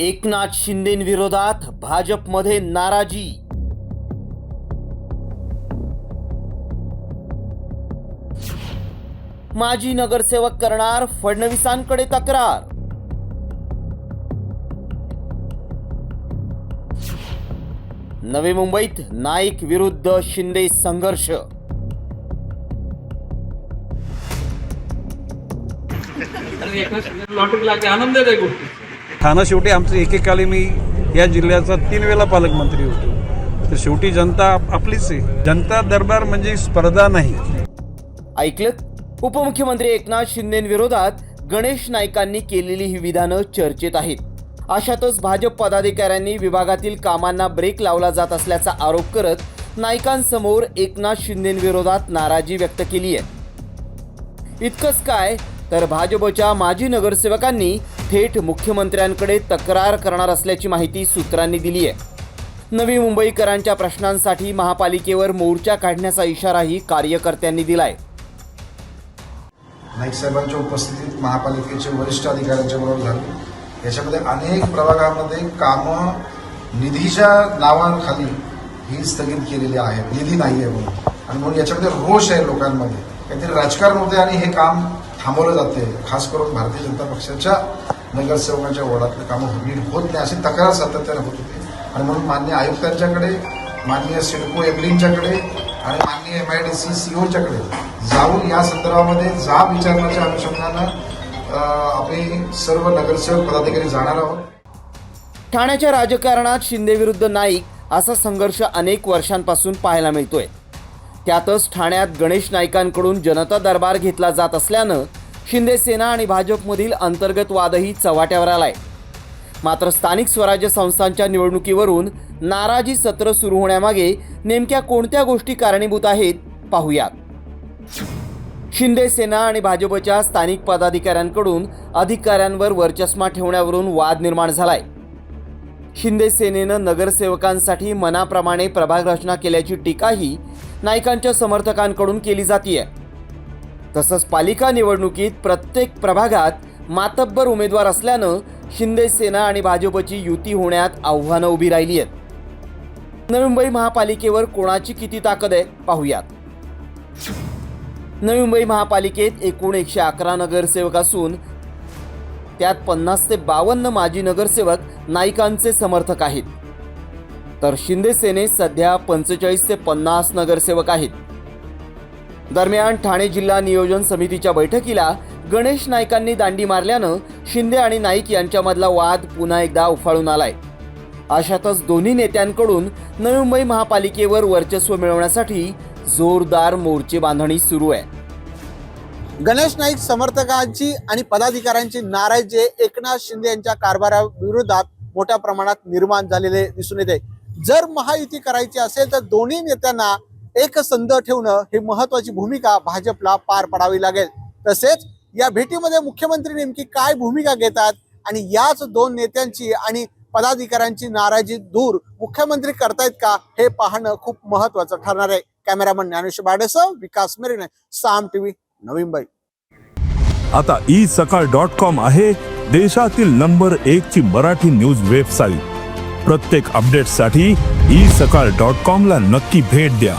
एकनाथ शिंदेविरोधात भाजपमध्ये नाराजी. माजी नगरसेवक करणार फडणवीसांकडे तक्रार. नवी मुंबईत नाईक विरुद्ध शिंदे संघर्ष. लॉटरी आनंद आहे गोष्टी. ठाणं शेवटी आमचं एकेकाळी मी या जिल्ह्याचा तीन वेळा पालकमंत्री होतो. तर शेवटी जनता आपलीच आहे. जनता दरबार म्हणजे स्पर्धा नाही. ऐकलं? उपमुख्यमंत्री एकनाथ शिंदेविरोधात गणेश नाईकांनी केलेली ही विधानं चर्चेत आहेत. अशातच भाजप पदाधिकाऱ्यांनी विभागातील कामांना ब्रेक लावला जात असल्याचा आरोप करत नाईकांसमोर एकनाथ शिंदेविरोधात नाराजी व्यक्त केली आहे इतकंच काय तर भाजपच्या माजी नगरसेवकांनी थेट मुख्यमंत्र्यांकडे तक्रार करणार असल्याची माहिती सूत्रांनी दिली आहे. नवी मुंबईकरांच्या प्रश्नांसाठी महापालिकेवर मोर्चा काढण्याचा इशाराही कार्यकर्त्यांनी दिलाय. नाईक साहेबांच्या उपस्थितीत महापालिकेचे वरिष्ठ अधिकाऱ्यांच्या बरोबर झाले. याच्यामध्ये अनेक प्रभागामध्ये कामं निधीच्या नावाखाली ही स्थगित केलेली आहेत. निधी नाही आहे म्हणून. आणि म्हणून याच्यामध्ये रोष आहे लोकांमध्ये. काहीतरी राजकारण होते आणि हे काम थांबवलं जाते खास करून भारतीय जनता पक्षाच्या नगरसेवकांच्या वॉर्डातले कामं नीट होत नाही अशी तक्रार सातत्याने होत होती. आणि म्हणून मान्य आयुक्तांच्याकडे माननीय सिडको एमडींच्याकडे आणि माननीय एम आय डी सी सीओच्याकडे जाऊन या संदर्भामध्ये जा विचारण्याच्या अनुषंगानं आम्ही सर्व नगरसेवक पदाधिकारी जाणार आहोत. ठाण्याच्या राजकारणात शिंदेविरुद्ध नाईक असा संघर्ष अनेक वर्षांपासून पाहायला मिळतोय. त्यातच ठाण्यात गणेश नाईकांकडून जनता दरबार घेतला जात असल्यानं शिंदे सेना आणि भाजपमधील अंतर्गत वादही चव्हाट्यावर आलाय. मात्र स्थानिक स्वराज्य संस्थांच्या निवडणुकीवरून नाराजी सत्र सुरू होण्यामागे नेमक्या कोणत्या गोष्टी कारणीभूत आहेत पाहूयात. शिंदे सेना आणि भाजपच्या स्थानिक पदाधिकाऱ्यांकडून अधिकाऱ्यांवर वर्चस्मा ठेवण्यावरून वाद निर्माण झालाय. शिंदे सेनेनं नगरसेवकांसाठी मनाप्रमाणे प्रभाग रचना केल्याची टीकाही नाईकांच्या समर्थकांकडून केली जातीय. तसंच पालिका निवडणुकीत प्रत्येक प्रभागात मातब्बर उमेदवार असल्यानं शिंदे सेना आणि भाजपची युती होण्यात आव्हानं उभी राहिली आहेत. नवी मुंबई महापालिकेवर कोणाची किती ताकद आहे पाहूयात. नवी मुंबई महापालिकेत एकूण एकशे अकरा नगरसेवक असून त्यात पन्नास ते बावन्न माजी नगरसेवक नाईकांचे समर्थक आहेत. तर शिंदे सेनेत सध्या पंचेचाळीस ते पन्नास नगरसेवक आहेत. दरम्यान ठाणे जिल्हा नियोजन समितीच्या बैठकीला गणेश नाईकांनी दांडी मारल्यानं शिंदे आणि नाईक यांच्यामधला वाद पुन्हा एकदा उफाळून आलाय. अशातच दोन्ही नेत्यांकडून नवी मुंबई महापालिकेवर वर्चस्व मिळवण्यासाठी जोरदार मोर्चे बांधणी सुरू आहे. गणेश नाईक समर्थकांची आणि पदाधिकाऱ्यांची नाराजी एकनाथ शिंदे यांच्या कारभाराविरोधात मोठ्या प्रमाणात निर्माण झालेले दिसून येते. जर महायुती करायची असेल तर दोन्ही नेत्यांना एक संध ठेवणं ही महत्वाची भूमिका भाजपला पार पाडावी लागेल. तसेच या भेटीमध्ये मुख्यमंत्री नेमकी काय भूमिका घेतात आणि याच दोन नेत्यांची आणि पदाधिकाऱ्यांची नाराजी दूर मुख्यमंत्री करतायत का हे पाहणं खूप महत्वाचं ठरणार आहे. कॅमेरामन ज्ञानेश्वर बाडेसह विकास मेरेने साम टीव्ही नवी मुंबई. आता ई सकाळ डॉट कॉम आहे देशातील नंबर एक ची मराठी न्यूज वेबसाईट. प्रत्येक अपडेटसाठी ई सकाळ डॉट कॉम ला नक्की भेट द्या.